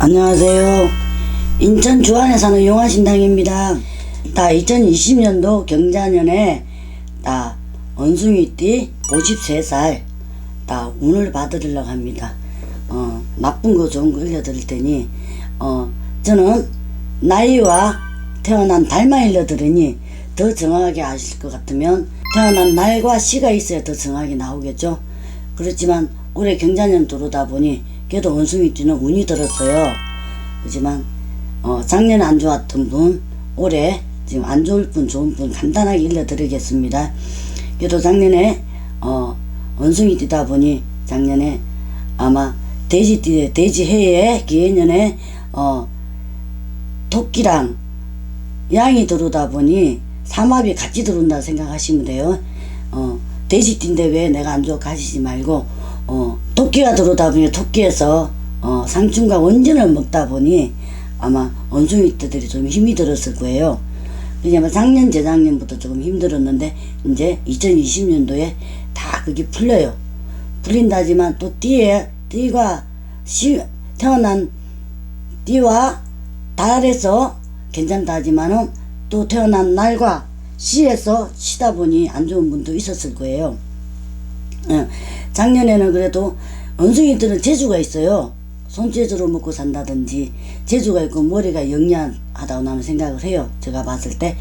안녕하세요. 인천 주안에 사는 용화신당입니다. 다 2020년도 경자년에 다 원숭이띠 53살 다 운을 받으려고 합니다. 어, 나쁜 거 좋은 거 알려드릴 테니 어, 저는 나이와 태어난 달만 알려드리니 더 정확하게 아실 것 같으면 태어난 날과 시가 있어야 더 정확하게 나오겠죠. 그렇지만 올해 경자년 들어오다 보니 그래도 원숭이띠는 운이 들었어요. 그렇지만 어, 작년에 안 좋았던 분 올해 지금 안 좋을 분 좋은 분 간단하게 일러드리겠습니다. 그래도 작년에 어, 원숭이띠다 보니 작년에 아마 돼지띠 돼지해에 기해년에 어, 토끼랑 양이 들어오다 보니 삼합이 같이 들어온다 생각하시면 돼요. 어, 돼지띠인데 왜 내가 안 좋아 가시지 말고 어, 토끼가 들어오다 보니 토끼에서 어, 상충과 원전을 먹다 보니 아마 원숭이띠들이 좀 힘이 들었을 거예요. 왜냐면 작년 재작년부터 조금 힘들었는데 이제 2020년도에 다 그게 풀려요. 풀린다지만 또 띠에 띠가 시, 태어난 띠와 달에서 괜찮다지만은 또 태어난 날과 시에서 치다 보니 안 좋은 분도 있었을 거예요. 어, 작년에는 그래도 원숭이들은 재주가 있어요. 손재주로 먹고 산다든지 재주가 있고 머리가 영리하다고 나는 생각을 해요. 제가 봤을 때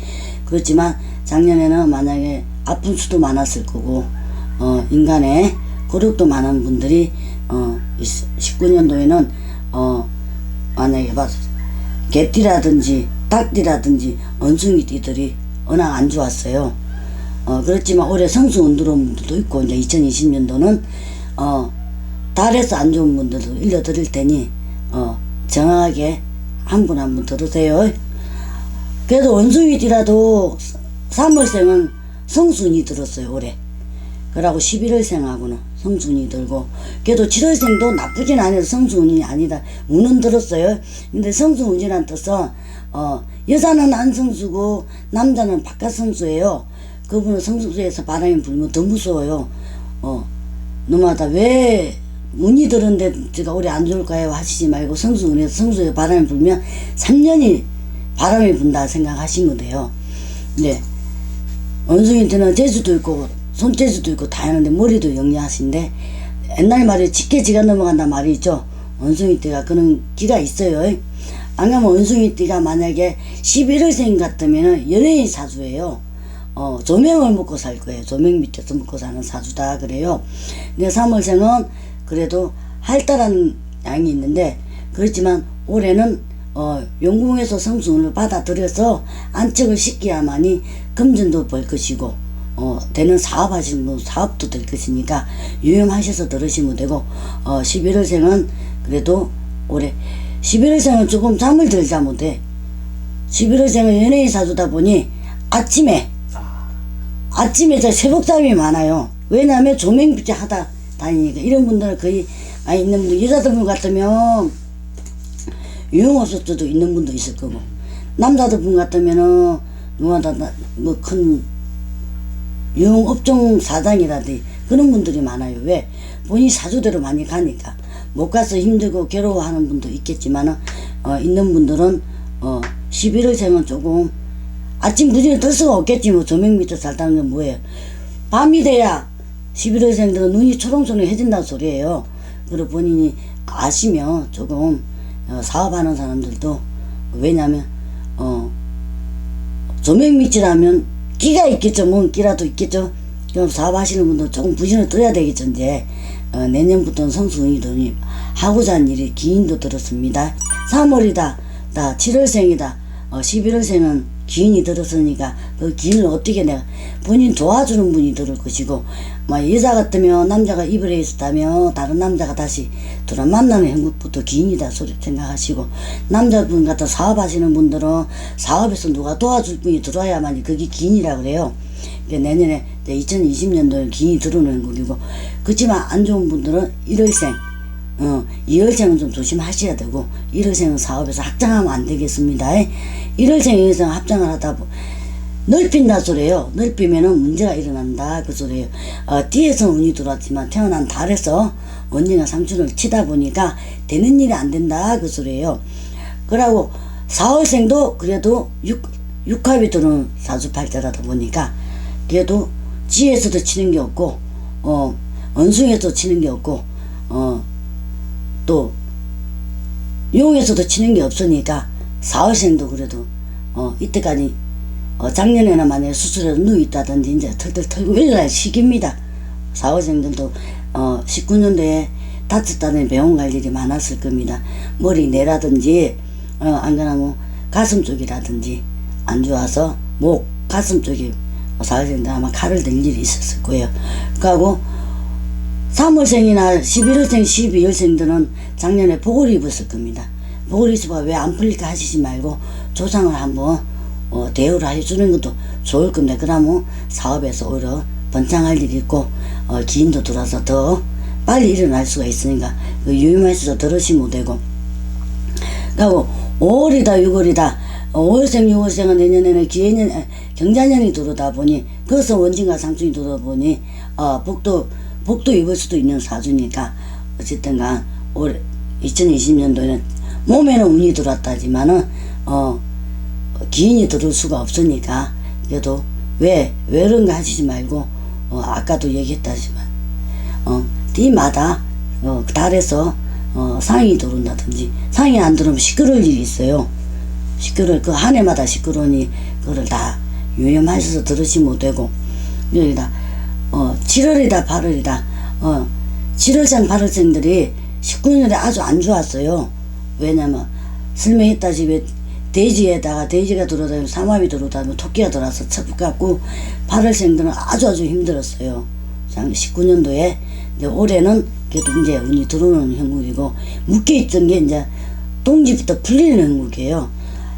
그렇지만 작년에는 만약에 아픈 수도 많았을 거고 어, 인간의 고력도 많은 분들이 어, 19년도에는 어, 만약에 봤 개띠라든지 닭띠라든지 원숭이띠들이 워낙 안 좋았어요. 어, 그렇지만 올해 성수 운 들어온 분들도 있고 이제 2020년도는 어, 달에서 안 좋은 분들도 일러드릴 테니 어, 정확하게 한 분 한 분 들으세요. 그래도 원숭이띠라도 3월생은 성순이 들었어요 올해. 그러고 11월생하고는 성순이 들고 그래도 7월생도 나쁘진 않아요 성순이 아니다 운은 들었어요 근데 성순운이란 뜻은 어 여자는 안성수고 남자는 바깥성수예요 그분은 성수에서 바람이 불면 더 무서워요 어 너마다 왜 운이 들었는데 제가 올해 안 좋을까요 하시지 말고 성수운에서 성수에 바람이 불면 3년이 바람이 분다 생각하시면 돼요 네 원숭이한테는 재주도 있고 손재주도 있고 다 하는데 머리도 영리하신데 옛날 말에 짙게 지가 넘어간다 말이 있죠. 원숭이 띠가 그런 기가 있어요. 안 가면 원숭이 띠가 만약에 11월생 같으면 연예인 사주예요. 어, 조명을 먹고 살 거예요. 조명 밑에서 먹고 사는 사주다 그래요. 근데 3월생은 그래도 할달한 양이 있는데 그렇지만 올해는 어, 용궁에서 성수운을 받아들여서 안척을 시켜야만이 금전도 벌 것이고 어, 되는 사업 하시는 분 사업도 될 것이니까 유념하셔서 들으시면 되고 어, 11월생은 그래도 올해 11월생은 조금 잠을 덜 자면 돼 11월생은 연예인 사주다 보니 아침에 아침에 저 새벽잠이 많아요 왜냐하면 조명빛에 하다 다니니까 이런 분들은 거의 아 있는 분들 여자들 분 같으면 유흥업소 때도 있는 분도 있을 거고 남자들 분 같으면은 누가다 뭐큰 유흥업종 사장이라든지 그런 분들이 많아요. 왜? 본인 사주대로 많이 가니까. 못 가서 힘들고 괴로워하는 분도 있겠지만, 어, 있는 분들은, 어, 11월생은 조금, 아침 부지런히 뜰 수가 없겠지, 뭐, 조명 밑에 살다는 건 뭐예요. 밤이 돼야 11월생들은 눈이 초롱초롱해진다는 소리예요. 그리고 본인이 아시면 조금, 어, 사업하는 사람들도, 왜냐면, 어, 조명 밑이라면 끼가 있겠죠. 뭔 끼라도 있겠죠. 그럼 사업하시는 분들 조금 부진을 떠야 되겠죠. 이제 어, 내년부터는 성수운이더니 하고자 한 일이 기인도 들었습니다. 3월이다. 다 7월생이다. 어, 11월생은 기인이 들었으니까 그 기인을 어떻게 내가 본인 도와주는 분이 들을 것이고 막 여자 같으면 남자가 해 있었다면 다른 남자가 다시 들어 만나는 행복부터 기인이다 소리 생각하시고 남자분 같은 사업하시는 분들은 사업에서 누가 도와줄 분이 들어야만이 그게 기인이라 그래요. 그러니까 내년에 2020년도에 기인이 들어오는 행복이고 그렇지만 안 좋은 분들은 1월생 어, 2월생은 좀 조심하셔야 되고 1월생은 사업에서 확장하면 안 되겠습니다. 1월생 2월생 합장을 하다 보 넓힌다 소리예요. 넓히면은 문제가 일어난다 그 소리예요. 어, 뒤에서 운이 들어왔지만 태어난 달에서 언니가 상춘을 치다 보니까 되는 일이 안 된다 그 소리예요. 그러고 사월생도 그래도 육, 육합이 들어오는 사주팔자라다 보니까 그래도 지에서도 치는 게 없고 어 언숭에서 치는 게 없고 어 또 용에서도 치는 게 없으니까 사월생도 그래도 어 이때까지 어 작년에나 만약에 수술해서 누워 있다든지 이제 털털 털고 일어날 시기입니다. 사월생들도 어 19년도에 다쳤다는 병원 갈 일이 많았을 겁니다. 머리 내라든지 어 안 그러면 가슴 쪽이라든지 안 좋아서 목 가슴 쪽이 사월생들 아마 칼을 댈 일이 있었을 거예요. 그하고 3월생이나 11월생, 12월생들은 작년에 복을 입었을 겁니다. 복을 입어서 왜안 풀릴까 하시지 말고 조상을 한번 어, 대우를 해주는 것도 좋을 겁니다. 그러면 사업에서 오히려 번창할 일이 있고 어, 기인도 들어서 더 빨리 일어날 수가 있으니까 그 유임할수도 들으시면 되고 그리고 5월이다 6월이다 5월생 6월생은 내년에는 기해년 에, 경자년이 들어오다 보니 그것은 원진과 상충이 들어오다 보니 어, 복도 복도 입을 수도 있는 사주니까 어쨌든 간 올 2020년도에는 몸에는 운이 들어왔다지만은 어 기인이 들어올 수가 없으니까 그래도 왜, 왜 그런가 하시지 말고 어 아까도 얘기했다지만 어 뒤마다 어 달에서 어 상이 들어온다든지 상이 안 들어오면 시끄러울 일이 있어요. 시끄러울 그 한 해마다 시끄러우니 그거를 다 유념하셔서 들으시면 되고 여기다 어 7월이다 8월이다 어 7월생 8월생들이 19년에 아주 안 좋았어요. 왜냐면 설명했다시피 왜 돼지에다가 돼지가 들어다니고 삼합이 들어다니고 토끼가 들어와서 첩갖고 8월생들은 아주 아주 힘들었어요. 작 19년도에 이제 올해는 그래도 이제 운이 들어오는 형국이고 묶여있던 게 이제 동지부터 풀리는 형국이에요.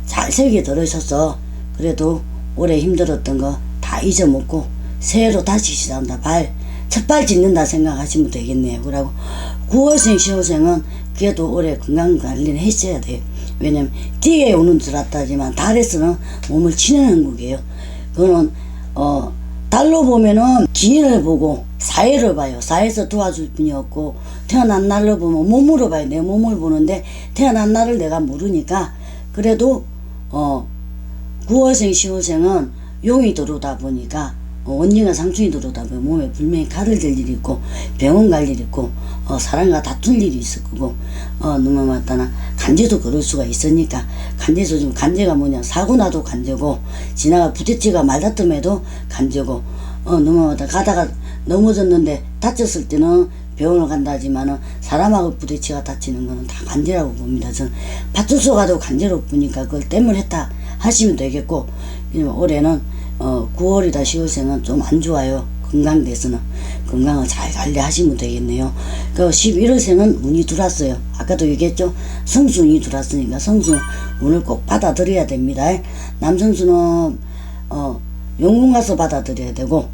잘 세게 들으셔서 그래도 올해 힘들었던 거 다 잊어먹고 새해로 다시 시작한다. 발, 첫 발 짓는다 생각하시면 되겠네요. 그러고 9월생, 10월생은 그래도 올해 건강 관리는 했어야 돼요. 왜냐면 뒤에 오는 들었다지만 달에서는 몸을 치는 행국이에요. 그거는 어 달로 보면은 기인을 보고 사회를 봐요. 사회에서 도와줄 분이 없고 태어난 날로 보면 몸으로 봐요. 내 몸을 보는데 태어난 날을 내가 모르니까 그래도 어 9월생, 10월생은 용이 들어오다 보니까 어, 언니가 상충이 들어오다 보면 몸에 분명히 칼을 댈 일이 있고 병원 갈 일이 있고 어, 사람과 다툴 일이 있을 거고 어, 너무 맞다나. 간제도 그럴 수가 있으니까 간제도 좀 간제가 뭐냐. 사고 나도 간제고 지나가 부대찌가 말다툼해도 간제고 어, 너무 맞다. 가다가 넘어졌는데 다쳤을 때는 병원을 간다지만은 사람하고 부대치가 다치는 거는 다 간제라고 봅니다. 저는 파출소 가도 간제로 보니까 그걸 때문에 했다 하시면 되겠고 올해는 어 9월이다 10월생은 좀 안 좋아요. 건강대에서는 건강을 잘 관리하시면 되겠네요. 그 11월생은 운이 들어왔어요. 아까도 얘기했죠. 성수운이 들어왔으니까 성수 운을 꼭 받아들여야 됩니다. 남성수는 어 용궁 가서 받아들여야 되고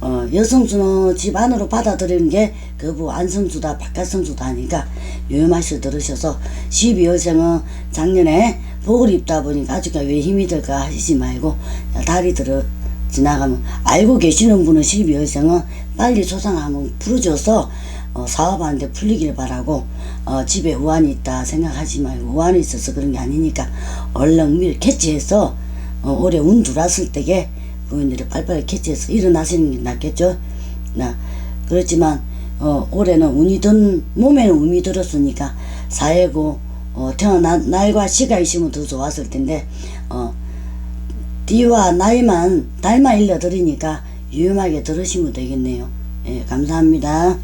어, 여성수는 집 안으로 받아들이는 게 그부 안성수다 바깥성수다 하니까 유념하셔 들으셔서 12월생은 작년에 복을 입다 보니까 아주가 왜 힘이 들까 하시지 말고 달이 들어 지나가면 알고 계시는 분은 12월생은 빨리 조상 한번 풀어줘서 어, 사업하는데 풀리길 바라고 어, 집에 우환이 있다 생각하지 말고 우환이 있어서 그런 게 아니니까 얼른 미리 캐치해서 어, 올해 운 들어왔을 때게 부인들이 빨리빨리 캐치해서 일어나시는 게 낫겠죠. 나 그렇지만 어, 올해는 운이 든 몸에는 운이 들었으니까 사회고 어, 태어난 날과 시가 있으면 더 좋았을 텐데 어, 뒤와 나이만 달만 일러드리니까 유용하게 들으시면 되겠네요. 예, 감사합니다.